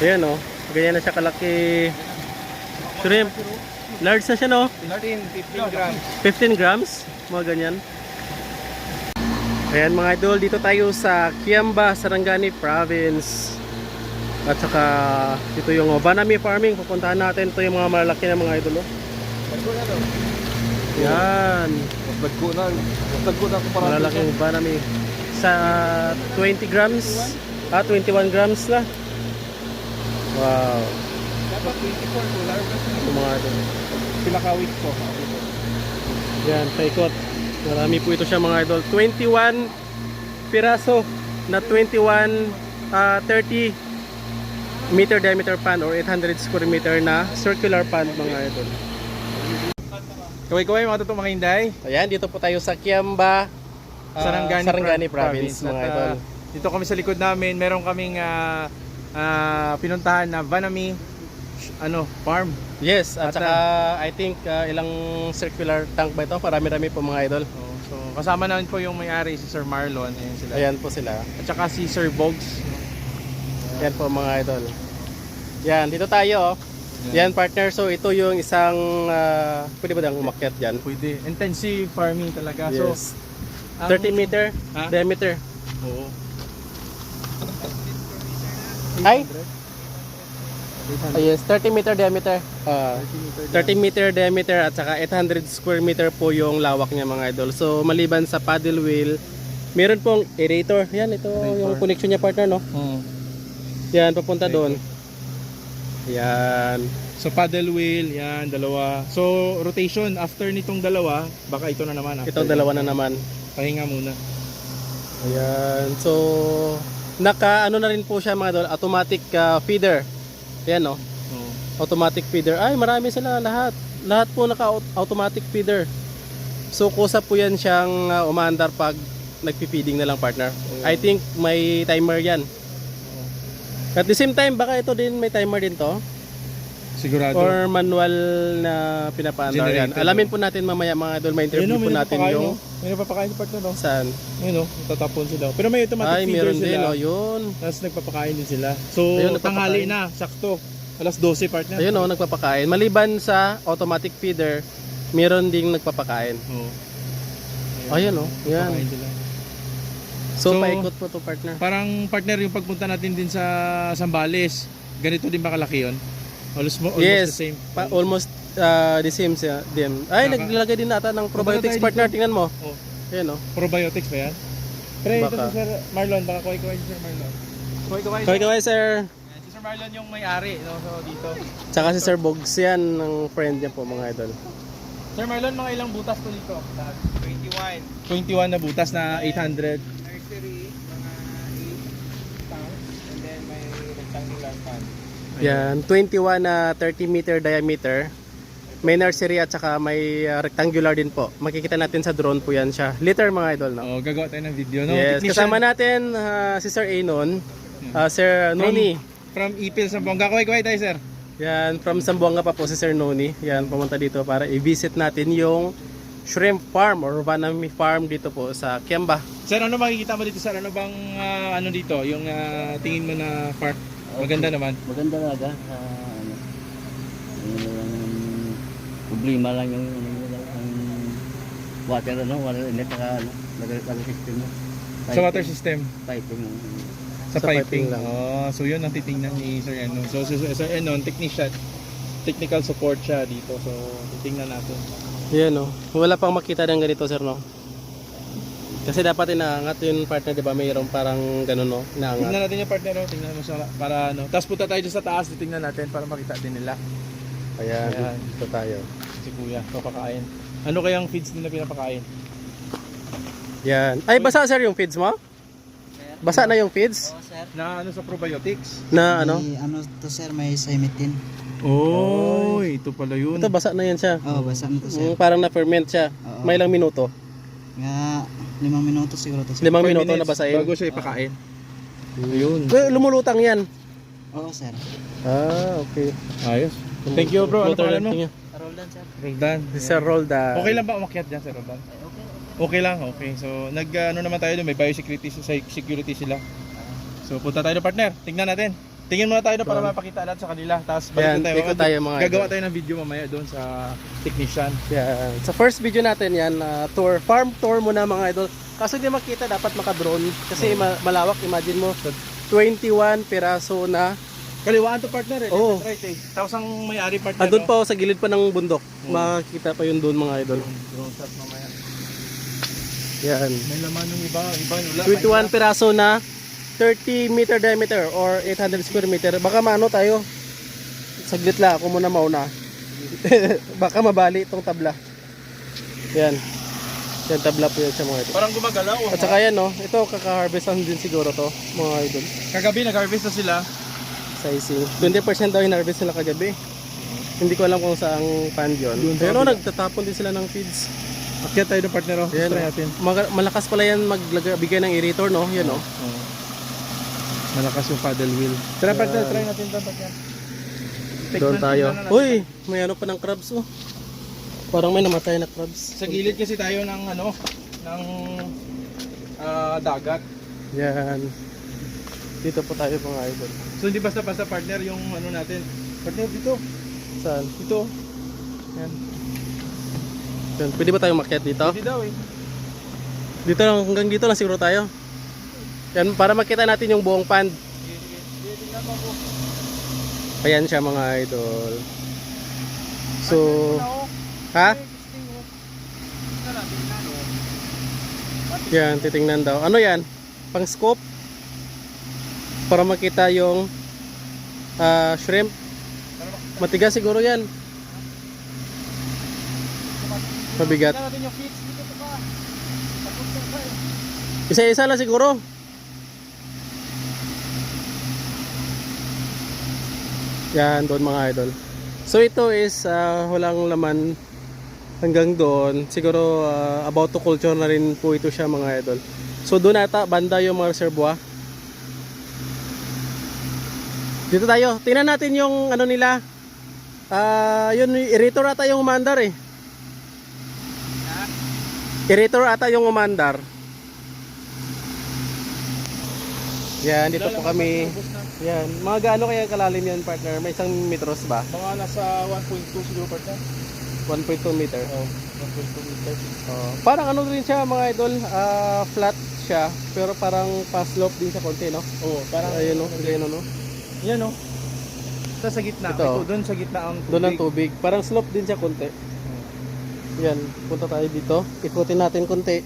Ayan o. Ganyan na siya kalaki. Shrimp. Large na siya no? 15, 15 grams. 15 grams. Mga ganyan. Ayan mga idol, dito tayo sa Kiamba, Sarangani Province. At saka ito yung oh, Banami Farming. Pupuntahan natin. Ito yung mga malalaki na mga idol. Oh. Yan. Mas bagko na. Mas bagko na ako para Malalaking Banami. Sa 20 grams. Ah, 21 grams na. Wow. Dapat 24 to. Laro kasi Ito mga idol. pinakawit ko. Yan, paikot. Marami po ito siya mga idol. 21 piraso na 21 ah, 30 meter diameter pan or 800 square meter na circular pan mga idol. Kaway-kaway mga totoong mga hinday. Ayan, dito po tayo sa Kiamba, ah, Sarangani, Sarangani Pro- province, mga At, idol. ah, dito kami sa likod namin, meron kaming ah, ah, pinuntahan na Vanami ano, farm. Yes, at At, saka I think ah, ilang circular tank ba ito? Marami-rami po mga idol. Oh, so kasama namin po yung may-ari si Sir Marlon ayan sila. Ayan po sila. At saka si Sir Bogs. Yan po mga idol. Yan, dito tayo. oh. Yan partner, so ito yung isang ah, pwede ba dang umakyat dyan? Pwede. Intensive farming talaga. Yes. So, ang- 30 meter Ha? diameter. Oo. Ay? Yes, 30 meter diameter. Ah, 30 meter diameter at saka 800 square meter po yung lawak niya mga idol. So maliban sa paddle wheel, meron pong aerator. Yan, ito yung connection niya partner, no? Oo. Yan, papunta doon. Yan. So paddle wheel, yan, dalawa. So rotation, after nitong dalawa, baka ito na naman. After Ito dalawa na naman. Pahinga muna. Ayan. So, naka ano na rin po siya mga idol, automatic ah, feeder. Yan, no? Oo. automatic feeder. Ay, marami sila lahat. Lahat po naka-automatic feeder. So, kusa po yan siyang uh, umaandar pag nagpi-feeding na lang partner. I think may timer yan. At the same time, baka ito din may timer din to. Sigurado. Or manual na pinapaandar yan. Generated. Alamin po natin mamaya mga idol, may interview po natin yung no? May napapakain sa partner, no? saan. Ayun, no? Tatapon sila. Pero may automatic Ay, feeder meron sila. din, oh, yun. Tapos nagpapakain din sila. So, Ayun, tanghali na, sakto. Alas 12 partner. Ayun o, nagpapakain. Maliban sa automatic feeder, meron ding nagpapakain. Oo. Ayun o, yan. Papakain sila. So, So, paikot po to partner. Parang partner yung pagpunta natin din sa Sambales. Ganito din ba kalaki yun? Almost, mo- almost Yes, the same. Pa, almost uh, the same siya. Dim. Ay, Baka- naglalagay din nata ng probiotics tayo partner. dito. Tingnan mo. Oh. Ayan o. Probiotics ba yan? Pero ito Baka. si Sir Marlon, baka kuhay-kuhay si Sir Marlon. Kuhay-kuhay Kaway kaway sir. Si Sir Marlon yung may-ari no, so dito. Tsaka si Sir Bogs yan, ng friend niya po mga idol. Sir Marlon, mga ilang butas to dito? 21. 21 na butas na 800. nursery, mga 8 pounds, and then may rectangular pan. Yan, 21 na 30 meter diameter. May nursery at saka may uh, rectangular din po. Makikita natin sa drone po yan siya. Liter mga idol, no? Oh, gagawa tayo ng video, no? yes, Technician kasama natin uh, si Sir Anon, uh, Sir from, Noni. From Ipil, Sambuanga. Kuhay-kuhay tayo, sir. Yan, from Zamboanga pa po si Sir Noni. Yan, pumunta dito para i-visit natin yung shrimp farm or Vanami farm dito po sa Kiamba. Sir, ano makikita mo dito, sir? Ano bang ah, ano dito? Yung ah, tingin mo na farm? Maganda naman. Maganda talaga. sa ano, yung problema lang yung, yung water, ano, water inlet, saka ano, water, system mo. Sa water system. Piping. Sa, Sa piping. piping lang. Oh, so yun ang titingnan ni Sir Enon. So, so, so Sir Enon, technician, technical support siya dito. So, titingnan natin. Yan no. Wala pang makita ng ganito sir no. Kasi dapat inaangat yung partner, di ba? Mayroong parang ganun no, inaangat. Tingnan natin yung partner, oh. tingnan mo siya para ano. Tapos punta tayo sa taas, titingnan natin para makita din nila. Ayan, Ayan. dito tayo. Si Kuya, papakain. Ano kayang feeds nila pinapakain? Yan. Ay, basa sir yung feeds mo? Basa na yung feeds? Oo, sir. Na ano sa probiotics? Na ano? May, ano to sir, may semitin. Oh, ito pala yun. Ito, basa na yan siya. Oh, basa na to sir. Mm, parang na-ferment siya. Oo. May ilang minuto. Nga, limang minuto siguro to sir. Limang Five minuto na minutes basahin. Bago siya ipakain. Ayun. Eh, lumulutang yan. Oo sir. Ah, okay. Ayos. Thank you bro. Ano pangalan mo? Roldan sir. Roldan. Si Sir Rolda. Okay lang ba umakyat dyan, Sir Roldan? Okay lang, okay. So, nag ano naman tayo doon, may biosecurity security sila. So, punta tayo doon, partner. Tingnan natin. Tingin muna tayo na para mapakita lahat sa kanila. Tapos Ayan, balik na tayo. ikot tayo, mga Gagawa idol. tayo ng video mamaya doon sa technician. Yan. Sa first video natin yan, ah, tour, farm tour muna mga idol. Kaso hindi makita, dapat maka-drone. Kasi ma- malawak, imagine mo, 21 piraso na. Kaliwaan to partner eh. Oo. Left and right eh. Tapos ang may-ari partner. Andun pa ako sa gilid pa ng bundok. Makikita pa yun doon mga idol. Drone shot mamaya. Yan. May laman yung iba. Iba wala. 21 piraso na 30 meter diameter or 800 square meter. Baka maano tayo. Saglit lang ako muna mauna. Baka mabali itong tabla. Yan. Yan tabla po yan siya mga idol. Parang gumagalaw. oh. At saka yan no, ito kaka-harvestan din siguro to mga idol. Kagabi nag-harvest na sila. Sizing. 20% daw in-harvest nila kagabi. Hindi ko alam kung saang pan yun. Sa Pero nagtatapon din sila ng feeds. Akyat tayo ng partner. Oh. Yan, Try oh. natin. Mag- malakas pala yan magbigay ng aerator no, yan no. Oo. Malakas yung paddle wheel. Tara partner, try natin partner. Doon tayo. Uy, may ano pa ng crabs oh. Parang may namatay na crabs. Sa gilid kasi tayo ng ano, ng ah, dagat. Yan. Dito po tayo mga idol. So hindi basta-basta partner yung ano natin. Partner dito, Saan? dito. Yan. Yan. Pwede ba tayo makyat dito? Hindi daw eh. Dito lang, hanggang dito lang siguro tayo. Yan, para makita natin yung buong pond. Ayan siya mga idol. So, ha? Yan, titingnan daw. Ano yan? Pang scope? Para makita yung ah, shrimp. Matigas siguro yan. Mabigat. Eh. Isa-isa lang siguro. Yan, doon mga idol. So ito is ah, walang laman hanggang doon. Siguro ah, about to culture na rin po ito siya mga idol. So doon ata banda yung mga reservoir. Dito tayo. Tingnan natin yung ano nila. Ah, yun irritor ata yung umandar eh. Irritor ata yung umandar. Yan, dito po kami. Yan, mga gaano kaya kalalim yan partner? May isang metros ba? Mga nasa 1.2 siguro partner. 1.2 meter. Oh, 1.2 meters. Oh, parang ano rin siya mga idol, ah, flat siya, pero parang pa-slope din siya konti, no? Oo, parang Ayun no, ayun no. Yan oh. Sa sa gitna. Ito. Ito, doon sa gitna ang tubig. Doon ang tubig. Parang slope din siya konti. Yan, punta tayo dito. Ikutin natin konti.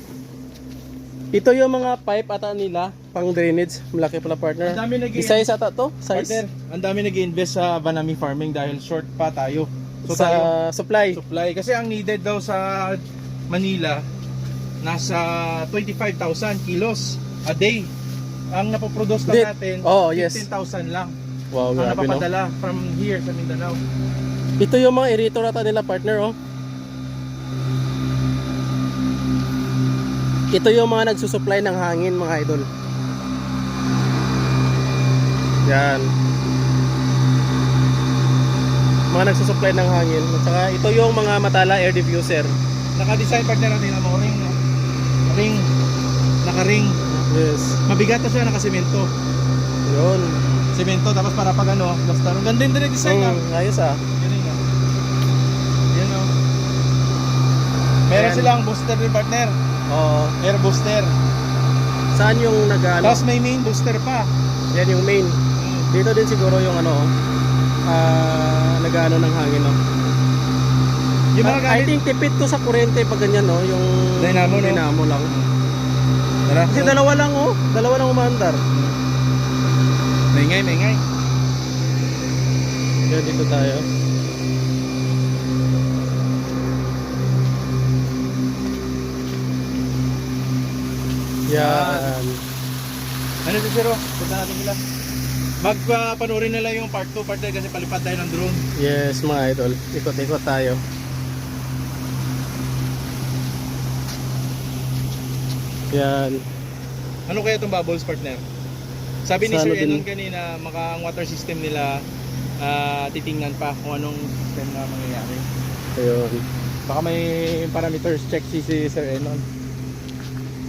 Ito yung mga pipe ata nila, pang drainage. Malaki pala partner. Ang dami nag Size ata to? Partner, Size? ang dami nag-invest sa Banami farming dahil short pa tayo. So sa tayo supply. supply kasi ang needed daw sa Manila nasa 25,000 kilos a day. Ang napoproduce lang natin Oh, yes. 15,000 lang. Wow, ang grabe no. napapadala from here sa Mindanao. Ito yung mga irritor ata nila partner oh. Ito yung mga nagsusupply ng hangin mga idol. Yan. Mga nagsusupply ng hangin. At saka ito yung mga matala air diffuser. Naka-design partner natin ang ring, no? Ring. Naka-ring. Yes. Mabigat na siya naka-semento. Yun. Semento tapos para pag ano, basta ang ganda din yung design ah. Mm, ayos ah. Yan yun ah. Yan oh. Meron silang booster din partner. Oo. Air booster. Saan yung nag-ano? Tapos may main booster pa. Yan yung main. Dito din siguro yung ano, ah, nag-ano ng hangin, no? Yung mga I gamit. think tipid to sa kuryente pag ganyan, no? Yung Dynamo, no? Dynamo lang. Tara. Kasi dalawa lang, oh. Dalawa lang umandar. Maingay, maingay. Yan, dito tayo. Yan. Ano si Zero? Punta natin nila. Magpapanoorin nila yung part 2, part 3 kasi palipad tayo ng drone. Yes, mga idol. Ikot-ikot tayo. Yan. Ano kaya itong bubbles partner? Sabi ni Sa Sir? Enon kanina, maka ang water system nila ah, titingnan pa kung anong system na mangyayari. Ayun. Baka may parameters check si, si Sir Enon.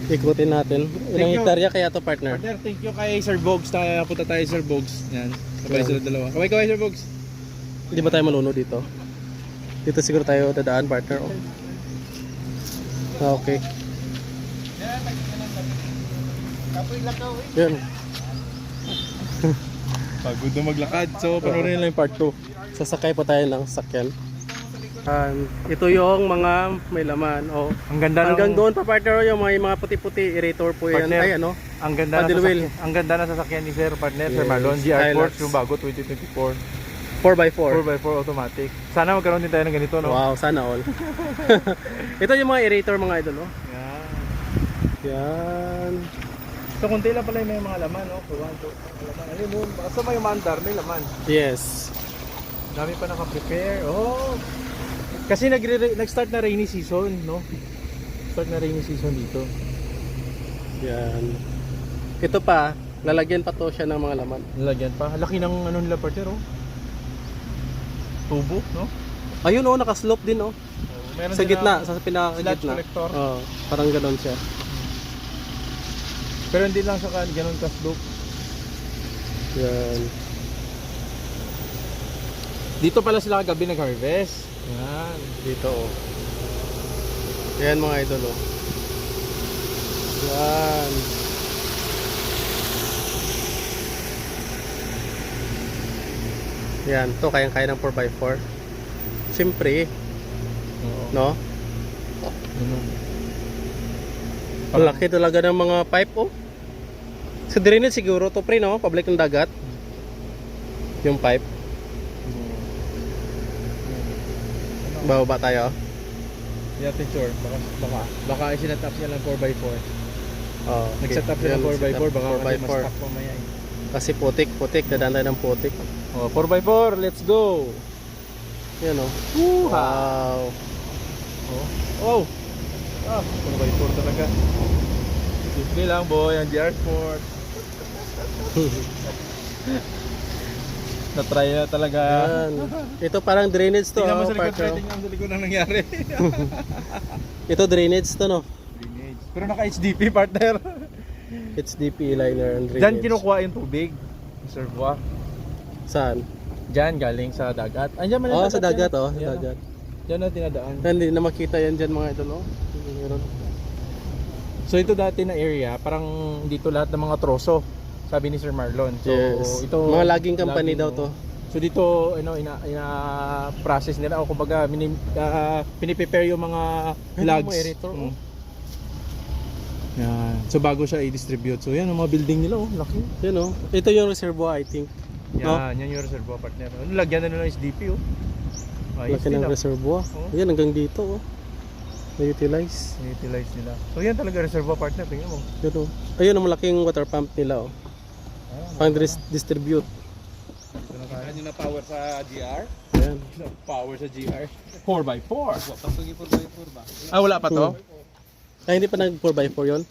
Ikutin natin. Ilang Thank you. hektarya kaya to partner? Partner, thank you kay Sir Bogs. Punta tayo Sir Bogs. Yan. Sabay Yeah. sila dalawa. Kaway kaway Sir Bogs. Hindi ba tayo malunod dito? Dito siguro tayo dadaan partner. Oh. Ah, okay. Yan. Pagod na maglakad. So, panoorin lang yung part 2. Sasakay pa tayo ng sakyan. Um, ito yung mga may laman. Oh. Ang ganda Hanggang ng, doon pa partner yung mga, mga puti-puti aerator po yan. Partner. Ay ano? ang ganda Paddle wheel. sasakyan, ang ganda ng sasakyan ni Sir Partner, Sir Yes, Marlon, GR Hilux. Force, yung bago 2024. 4x4. 4x4 automatic. Sana magkaroon din tayo ng ganito, no? Wow, sana all. ito yung mga aerator mga idol. Oh. Yan. Yan. So, kunti lang pala yung may mga laman, no? One, two, laman. Ano mo? Basta may mandar, may laman. Yes. Dami pa naka-prepare. Oh! Kasi nagre- nag-start na rainy season, no? Start na rainy season dito. Yan. Ito pa, lalagyan pa to siya ng mga laman. Nilagyan pa. Laki ng ano nila partner, oh. Tubo, no? Ayun oh, nakaslope din oh. Meron Sa gitna, na- sa pinaka-gitna. Oh, parang ganoon siya. Pero hindi lang sa kan ganun ka slope. Yan. Dito pala sila kagabi nag-harvest. Yan. Dito oh. Yan mga idol oh. Yan. Yan, to kayang-kaya ng 4x4. Siyempre, Oo. no? Ano? Ang laki talaga ng mga pipe oh. Sa drainage siguro to pre no, pabalik ng dagat. Yung pipe. Bababa tayo. Natin sure. Baka, baka, baka isinat up sila ng 4x4. Oh, Nag-set up sila ng 4x4. Baka kasi 4x4. mas stuck mamaya eh. Kasi putik, putik, dadaan tayo ng putik. Oh, 4x4, let's go! Yan oh. Wow. Oh. Oh! Ah, 4x4 talaga. Simple lang boy, ang GR Sport. Na-try na talaga. Yan. Ito parang drainage to. Tingnan mo oh, sa likod, tingnan mo sa likod ang nangyari. Ito drainage to no. Drainage. Pero naka-HDP partner. It's DP liner and drainage. Diyan kinukuha yung tubig. Reservoir. Saan? Diyan galing sa dagat. Andiyan man Oh, sa dagat yan. oh, sa dagat. Diyan na tinadaan. Hindi na makita yan dyan mga idol oh. Meron. So ito dati na area, parang dito lahat ng mga troso. Sabi ni Sir Marlon. So Yes. ito Mga laging company laging, daw to. So dito ano ina, ina process nila o kumbaga mini, ah, piniprepare yung mga Ay, logs. mga aerator, oh. Mm. Yan. So bago siya i-distribute. So yan ang mga building nila oh, laki. Yan oh. Ito yung reservoir I think. Yan, No? yan yung reservoir partner. Ano lagyan na nila ng SDP oh. Ayos Laki ng nila. reservoir. Oh. Yan hanggang dito oh. Na-utilize. utilize nila. So yan talaga reservoir partner, tingnan mo. Yan oh. Ayun ang malaking water pump nila oh. Pang dis- distribute. Kaya nyo na power sa GR? Yan. Power sa GR. 4x4. Pasugi po by 4 ba? Ah, wala pa to? Ay hindi pa nag 4x4 yon.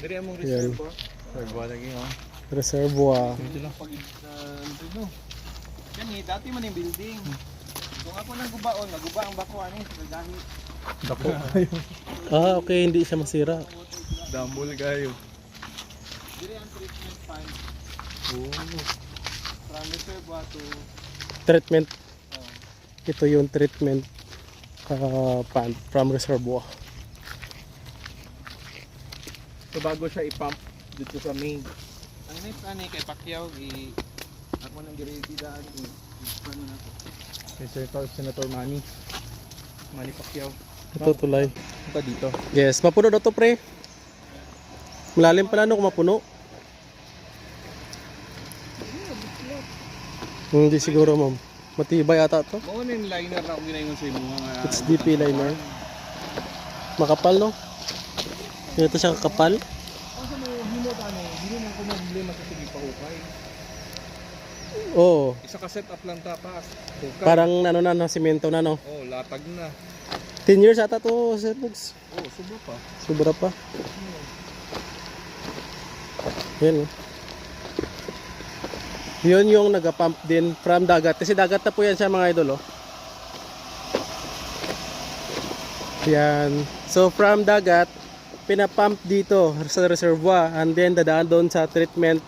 Dari among Yan. reservoir. Reservoir lagi oh. Reservoir. Dito lang. Pag ano Yan eh, dati man yung building. Kung ako nang gubaon, naguba ang bako ani sa dami. Dako. Ah, okay, hindi siya masira. Dambol kayo. Dire ang treatment pan Oh. from reservoir to Treatment. oh, Ito yung treatment uh, pan from reservoir. So bago siya i-pump dito sa main. ang next ani kay Pacquiao i ako nang gi-ready daan i paano na to. Kay Senator, Senator Manny. Manny Pacquiao. Ito tulay. Punta dito. Yes, mapuno daw to pre. Malalim pala no kung mapuno. Hindi siguro ma'am. Matibay ata to. Na yung liner na ako ginayon sa imo nga. It's DP liner. Makapal no? Ito siya kakapal. Sa mo, himo ka ano, hindi na ako problema sa sige pahukay. Oo. Isa ka set up lang tapas. Hukay. Parang ano na, na simento na no. oh, latag na. 10 years ata to, Sir Bugs. Oh, subo pa. Sobra pa. Yan. oh. Yun yung nagapump din from dagat. Kasi dagat na po yan siya mga idol. Oh. Yan. So from dagat, pinapump dito sa reservoir and then dadaan doon sa treatment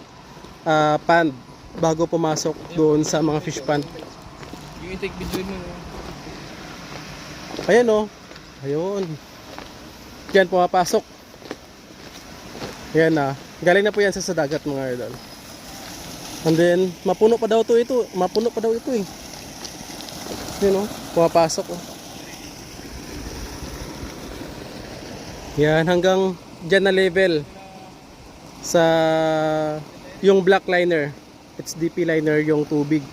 ah, pond bago pumasok doon sa mga fish pond. Yung intake video mo. Ayan o. Ayun. Yan, pumapasok. Yan na. Galing na po yan sa, sa dagat mga idol. And then, mapuno pa daw to ito. Mapuno pa daw ito eh. Yan o. Pumapasok o. Yan, hanggang dyan na level sa yung black liner. HDP liner yung tubig.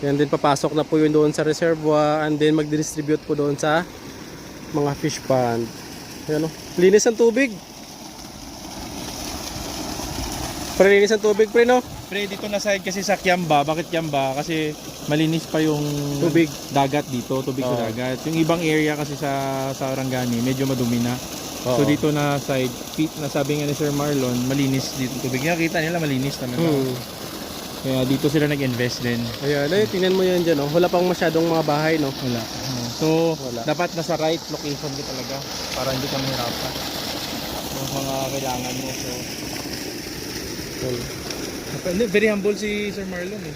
Yan din papasok na po yun doon sa reservoir and then magdidistribute po doon sa mga fish pond. Yan o. Linis ang tubig. Pre, linis ang tubig pre no? Pre, dito na side kasi sa Kiamba. Bakit Kiamba? Kasi malinis pa yung Tubig. dagat dito, tubig Oo. sa dagat. Yung ibang area kasi sa sa Rangani, medyo madumi na. Oo. So dito na side, pit na sabi nga ni Sir Marlon, malinis dito tubig. Nakita nila malinis talaga. Hmm. Kaya dito sila nag-invest din. Ayan, ay, tingnan mo yan dyan oh. Wala pang masyadong mga bahay no? Wala. Oo. So, Wala. dapat nasa right location ka talaga para hindi ka mahirapan. Yung mga kailangan mo. So, Yan. Hindi, very humble si Sir Marlon eh.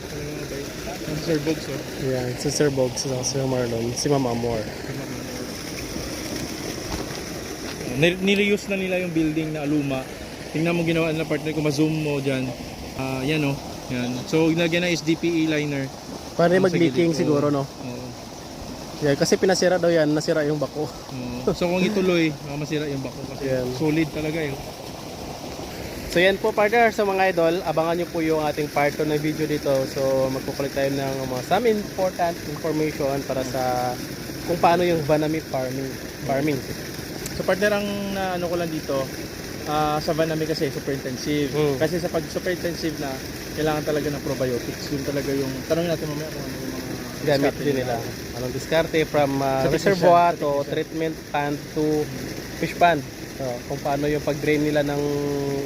Ang Sir Bogs oh. Yan, si Sir Bogs, si Sir Marlon, si Ma'am Amor. Ni- Nireuse na nila yung building na luma. Tingnan mo ginawa nila partner kung ma-zoom mo dyan. Ah, yan oh. Yan. So, ginagyan na SDPE liner. Para Yung sa mag-leaking siguro no? Oo. Yan, kasi pinasira daw yan, nasira yung bako. Oo. So, kung ituloy, masira yung bako kasi Yan. solid talaga eh. So yan po partner sa mga idol, abangan nyo po yung ating part 2 na video dito. So magkukulit tayo ng mga some important information para sa kung paano yung Vanami farming. farming. So partner ang na ano ko lang dito, ah sa van namin kasi super intensive. Mm. Kasi sa pag super intensive na, kailangan talaga ng probiotics. Yun talaga yung, tanongin natin mamaya kung ano yung mga Gamit din nila. Anong diskarte from uh, reservoir to treatment pond to fish pond. So, kung paano yung pag-drain nila ng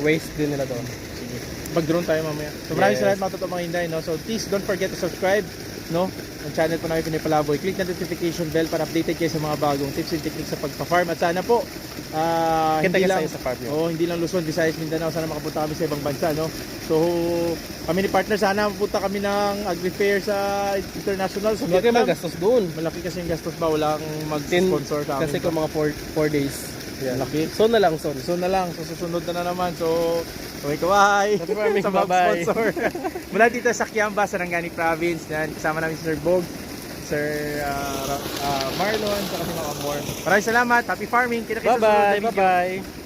waste din nila doon. Sige. Pag-drone tayo mamaya. So maraming Yes. salamat mga totoong mga hinday. No? So please don't forget to subscribe no? ang channel po namin Pinipalaboy. Click na notification bell para updated kayo sa mga bagong tips and techniques sa pagpa-farm. At sana po, ah, Kita hindi lang sa farm nyo. oh, hindi lang Luzon, Visayas, Mindanao. Sana makapunta kami sa ibang bansa. No? So kami ni partner, sana mapunta kami ng agri-fair sa international. Sa Vietnam. magastos doon. Malaki kasi yung gastos ba? Walang mag-sponsor sa amin. Kasi kung mga 4 days. Yan. Laki. So na lang, son. So na lang, so susunod na, na naman. So. Happy farming, sa mga sponsor. Mula dito sa Kiamba, Sarangani Province. Yan, kasama namin si Sir Bog, Sir uh, uh, Marlon, saka si Ma'am Amor. Maraming salamat. Happy farming. Kita-kita sa Bye-bye. Bye-bye.